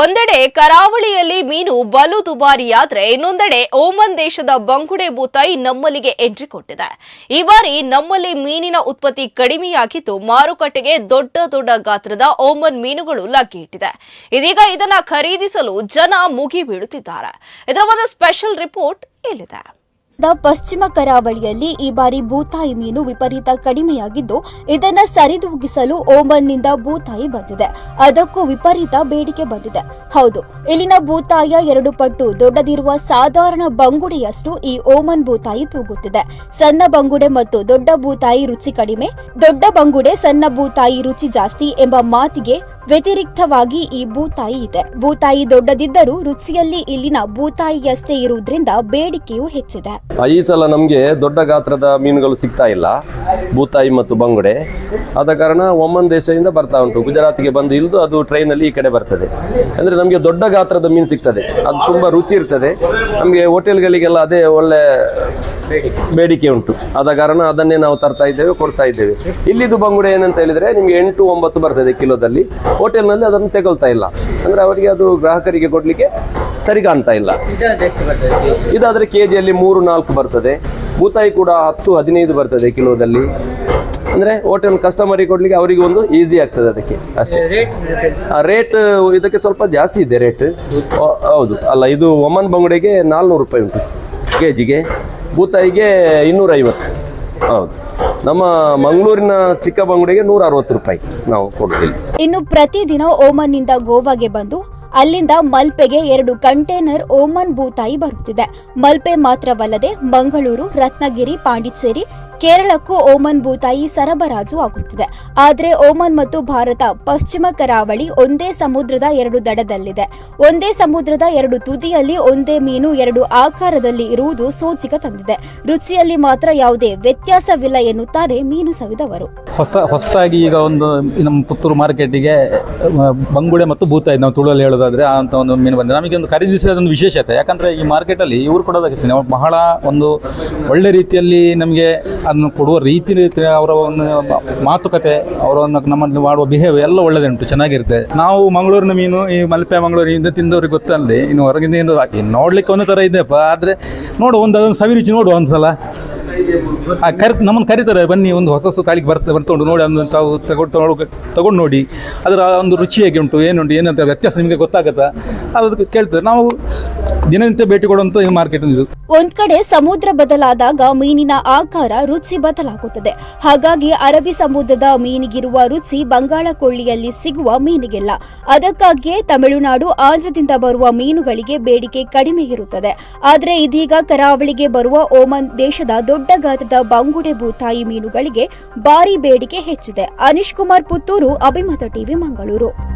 ಒಂದೆಡೆ ಕರಾವಳಿಯಲ್ಲಿ ಮೀನು ಬಲು ದುಬಾರಿಯಾದ್ರೆ ಇನ್ನೊಂದೆಡೆ ಓಮನ್ ದೇಶದ ಬಂಗುಡೆ ಬೂತಾಯಿ ನಮ್ಮಲ್ಲಿಗೆ ಎಂಟ್ರಿ ಕೊಟ್ಟಿದೆ. ಈ ಬಾರಿ ನಮ್ಮಲ್ಲಿ ಮೀನಿನ ಉತ್ಪತ್ತಿ ಕಡಿಮೆಯಾಗಿದ್ದು ಮಾರುಕಟ್ಟೆಗೆ ದೊಡ್ಡ ದೊಡ್ಡ ಗಾತ್ರದ ಓಮನ್ ಮೀನುಗಳು ಲಗ್ಗೆ ಇಟ್ಟಿದೆ. ಇದೀಗ ಇದನ್ನ ಖರೀದಿಸಲು ಜನ ಮುಗಿ ಬೀಳುತ್ತಿದ್ದಾರೆ ಇದರ ಒಂದು ಸ್ಪೆಷಲ್ ರಿಪೋರ್ಟ್ ಇಲ್ಲಿದೆ. ಪಶ್ಚಿಮ ಕರಾವಳಿಯಲ್ಲಿ ಈ ಬಾರಿ ಬೂತಾಯಿ ಮೀನು ವಿಪರೀತ ಕಡಿಮೆಯಾಗಿದ್ದು, ಇದನ್ನು ಸರಿದೂಗಿಸಲು ಓಮನ್ನಿಂದ ಬೂತಾಯಿ ಬಂದಿದೆ. ಅದಕ್ಕೂ ವಿಪರೀತ ಬೇಡಿಕೆ ಬಂದಿದೆ. ಹೌದು, ಇಲ್ಲಿನ ಬೂತಾಯಿಯ ಎರಡು ಪಟ್ಟು ದೊಡ್ಡದಿರುವ ಸಾಧಾರಣ ಬಂಗುಡೆಯಷ್ಟು ಈ ಓಮನ್ ಬೂತಾಯಿ ತೂಗುತ್ತಿದೆ. ಸಣ್ಣ ಬಂಗುಡೆ ಮತ್ತು ದೊಡ್ಡ ಬೂತಾಯಿ ರುಚಿ ಕಡಿಮೆ, ದೊಡ್ಡ ಬಂಗುಡೆ ಸಣ್ಣ ಬೂತಾಯಿ ರುಚಿ ಜಾಸ್ತಿ ಎಂಬ ಮಾತಿಗೆ ವ್ಯತಿರಿಕ್ತವಾಗಿ ಈ ಬೂತಾಯಿ ಇದೆ. ಬೂತಾಯಿ ದೊಡ್ಡದಿದ್ದರೂ ರುಚಿಯಲ್ಲಿ ಇಲ್ಲಿನ ಬೂತಾಯಿಯಷ್ಟೇ ಇರುವುದರಿಂದ ಬೇಡಿಕೆಯೂ ಹೆಚ್ಚಿದೆ. ಈ ಸಲ ನಮಗೆ ದೊಡ್ಡ ಗಾತ್ರದ ಮೀನುಗಳು ಸಿಗ್ತಾ ಇಲ್ಲ. ಬೂತಾಯಿ ಮತ್ತು ಬಂಗುಡೆ. ಆದ ಕಾರಣ ಒಮ್ಮನ್ ದೇಶದಿಂದ ಬರ್ತಾ ಉಂಟು. ಗುಜರಾತ್ಗೆ ಬಂದು ಇಳಿದು ಅದು ಟ್ರೈನಲ್ಲಿ ಈ ಕಡೆ ಬರ್ತದೆ. ಅಂದರೆ ನಮಗೆ ದೊಡ್ಡ ಗಾತ್ರದ ಮೀನು ಸಿಗ್ತದೆ. ಅದು ತುಂಬ ರುಚಿ ಇರ್ತದೆ. ನಮಗೆ ಹೋಟೆಲ್ಗಳಿಗೆಲ್ಲ ಅದೇ ಒಳ್ಳೆ ಬೇಡಿಕೆ ಉಂಟು. ಆದ ಕಾರಣ ಅದನ್ನೇ ನಾವು ತರ್ತಾ ಇದ್ದೇವೆ, ಕೊಡ್ತಾ ಇದ್ದೇವೆ. ಇಲ್ಲಿದು ಬಂಗುಡೆ ಏನಂತ ಹೇಳಿದ್ರೆ ನಿಮಗೆ ಎಂಟು ಒಂಬತ್ತು ಬರ್ತದೆ ಕಿಲೋದಲ್ಲಿ. ಹೋಟೆಲ್ನಲ್ಲಿ ಅದನ್ನು ತೆಗೊಳ್ತಾ ಇಲ್ಲ. ಅಂದರೆ ಅವರಿಗೆ ಅದು ಗ್ರಾಹಕರಿಗೆ ಕೊಡಲಿಕ್ಕೆ ಸರಿ ಕಾಣ್ತಾ ಇಲ್ಲ ಇದಾದ್ರೆ ಕೆ ಜಿಯಲ್ಲಿ ಮೂರು ನಾಲ್ಕು ಬರ್ತದೆ. ಬೂತಾಯಿ ಕೂಡ ಹತ್ತು ಹದಿನೈದು ಬರ್ತದೆ ಕಿಲೋದಲ್ಲಿ. ಅಂದ್ರೆ ಹೋಟೆಲ್ ಕಸ್ಟಮರಿಗೆ ಕೊಡ್ಲಿಕ್ಕೆ ಅವರಿಗೆ ಒಂದು ಈಸಿ ಆಗ್ತದೆ ಅದಕ್ಕೆ. ಅಷ್ಟೇ. ರೇಟ್ ಇದಕ್ಕೆ ಸ್ವಲ್ಪ ಜಾಸ್ತಿ ಇದೆ ರೇಟ್ ಹೌದು. ಅಲ್ಲ ಇದು ಒಮನ್ ಬಂಗುಡೆಗೆ ನಾಲ್ನೂರು ರೂಪಾಯಿ ಉಂಟು. ಕೆ ಜಿಗೆ ಬೂತಾಯಿಗೆ ಇನ್ನೂರೈವತ್ತು. ಹೌದು. ನಮ್ಮ ಮಂಗಳೂರಿನ ಚಿಕ್ಕ ಬಂಗುಡೆಗೆ ನೂರ ಅರವತ್ತು ರೂಪಾಯಿ ನಾವು ಕೊಡ್ತೀವಿ ಇನ್ನು ಪ್ರತಿದಿನ ಓಮನ್ನಿಂದ ಗೋವಾಗೆ ಬಂದು ಅಲ್ಲಿಂದ ಮಲ್ಪೆಗೆ ಎರಡು ಕಂಟೈನರ್ ಓಮನ್ ಬೂತಾಯಿ ಬರುತ್ತಿದೆ. ಮಲ್ಪೆ ಮಾತ್ರವಲ್ಲದೆ ಮಂಗಳೂರು ರತ್ನಗಿರಿ ಪಾಂಡಿಚೇರಿ ಕೇರಳಕ್ಕೂ ಓಮನ್ ಬೂತಾಯಿ ಸರಬರಾಜು ಆಗುತ್ತಿದೆ. ಆದರೆ ಓಮನ್ ಮತ್ತು ಭಾರತ ಪಶ್ಚಿಮ ಕರಾವಳಿ ಒಂದೇ ಸಮುದ್ರದ ಎರಡು ದಡದಲ್ಲಿದೆ. ಒಂದೇ ಸಮುದ್ರದ ಎರಡು ತುದಿಯಲ್ಲಿ ಒಂದೇ ಮೀನು ಎರಡು ಆಕಾರದಲ್ಲಿ ಇರುವುದು ಸೂಚಿಕ ತಂದಿದೆ. ರುಚಿಯಲ್ಲಿ ಮಾತ್ರ ಯಾವುದೇ ವ್ಯತ್ಯಾಸವಿಲ್ಲ ಎನ್ನುತ್ತಾರೆ ಮೀನು ಸವಿದವರು. ಹೊಸ, ಹೊಸದಾಗಿ ಈಗ ಒಂದು ನಮ್ಮ ಪುತ್ತೂರು ಮಾರ್ಕೆಟಿಗೆ ಬಂಗುಡೆ ಮತ್ತು ಬೂತಾಯಿ ನಾವು ತುಳಲ್ಲಿ ಹೇಳೋದಾದ್ರೆ ಅಂತ ಒಂದು ಮೀನು ಬಂದಿದೆ. ನಮಗೆ ಒಂದು ಖರೀದಿಸಿದ ಒಂದು ವಿಶೇಷತೆ. ಯಾಕಂದ್ರೆ ಈ ಮಾರ್ಕೆಟಲ್ಲಿ ಇವರು ಕೊಡೋದಕ್ಕೆ ಬಹಳ ಒಂದು ಒಳ್ಳೆ ರೀತಿಯಲ್ಲಿ ನಮಗೆ ಅದನ್ನು ಕೊಡುವ ರೀತಿ ಅವರ ಒಂದು ಮಾತುಕತೆ ಅವರ ನಮ್ಮಲ್ಲಿ ಮಾಡುವ ಬಿಹೇವ್ ಎಲ್ಲ ಒಳ್ಳೆದುಂಟು ಚೆನ್ನಾಗಿರುತ್ತೆ. ನಾವು ಮಂಗಳೂರಿನ ಮೀನು, ಈ ಮಲ್ಪೆ ಮಂಗಳೂರಿನಿಂದ ತಿಂದವ್ರಿಗೆ ಗೊತ್ತಲ್ಲಿ ಇನ್ನು ಹೊರಗಿಂದ ಏನು ನೋಡ್ಲಿಕ್ಕೆ ಒಂದು ಥರ ಇದೆಯಪ್ಪ ಆದರೆ ನೋಡು, ಒಂದು ಅದೊಂದು ಸವಿರುಚಿ ನೋಡುವ ಆ, ಕರಿ, ನಮ್ಮನ್ನು ಕರೀತಾರೆ, ಬನ್ನಿ, ಒಂದು ಹೊಸ ಹೊಸ ತಾಳಿಗೆ ಬರ್ತಾ ಬರ್ತೊಂಡು ನೋಡಿ, ಅದನ್ನು ತಾವು ತಗೊಂಡು ತಗೊಂಡು ತಗೊಂಡು ನೋಡಿ. ಅದರ ಒಂದು ರುಚಿ ಹೇಗೆ ಉಂಟು ಏನುಂಟು, ಏನಂತ ವ್ಯತ್ಯಾಸ ನಿಮಗೆ ಗೊತ್ತಾಗತ್ತಾ? ಅದಕ್ಕೆ ಕೇಳ್ತಾರೆ. ನಾವು ದಿನನಿತ್ಯ ಭೇಟಿ ಕೊಡುವಂಥ ಈ ಮಾರ್ಕೆಟ್ ಇದು. ಒಂದ್ ಕಡೆ ಸಮುದ್ರ ಬದಲಾದಾಗ ಮೀನಿನ ಆಕಾರ ರುಚಿ ಬದಲಾಗುತ್ತದೆ. ಹಾಗಾಗಿ ಅರಬ್ಬಿ ಸಮುದ್ರದ ಮೀನಿಗಿರುವ ರುಚಿ ಬಂಗಾಳ ಕೊಳ್ಳಿಯಲ್ಲಿ ಸಿಗುವ ಮೀನಿಗೆಲ್ಲ. ಅದಕ್ಕಾಗಿಯೇ ತಮಿಳುನಾಡು ಆಂಧ್ರದಿಂದ ಬರುವ ಮೀನುಗಳಿಗೆ ಬೇಡಿಕೆ ಕಡಿಮೆ ಇರುತ್ತದೆ. ಆದರೆ ಇದೀಗ ಕರಾವಳಿಗೆ ಬರುವ ಓಮನ್ ದೇಶದ ದೊಡ್ಡ ಗಾತ್ರದ ಬಂಗುಡೆ ಬೂತಾಯಿ ಮೀನುಗಳಿಗೆ ಭಾರಿ ಬೇಡಿಕೆ ಹೆಚ್ಚಿದೆ. ಅನಿಶ್ ಕುಮಾರ್ ಪುತ್ತೂರು, ಅಭಿಮತ ಟಿವಿ, ಮಂಗಳೂರು.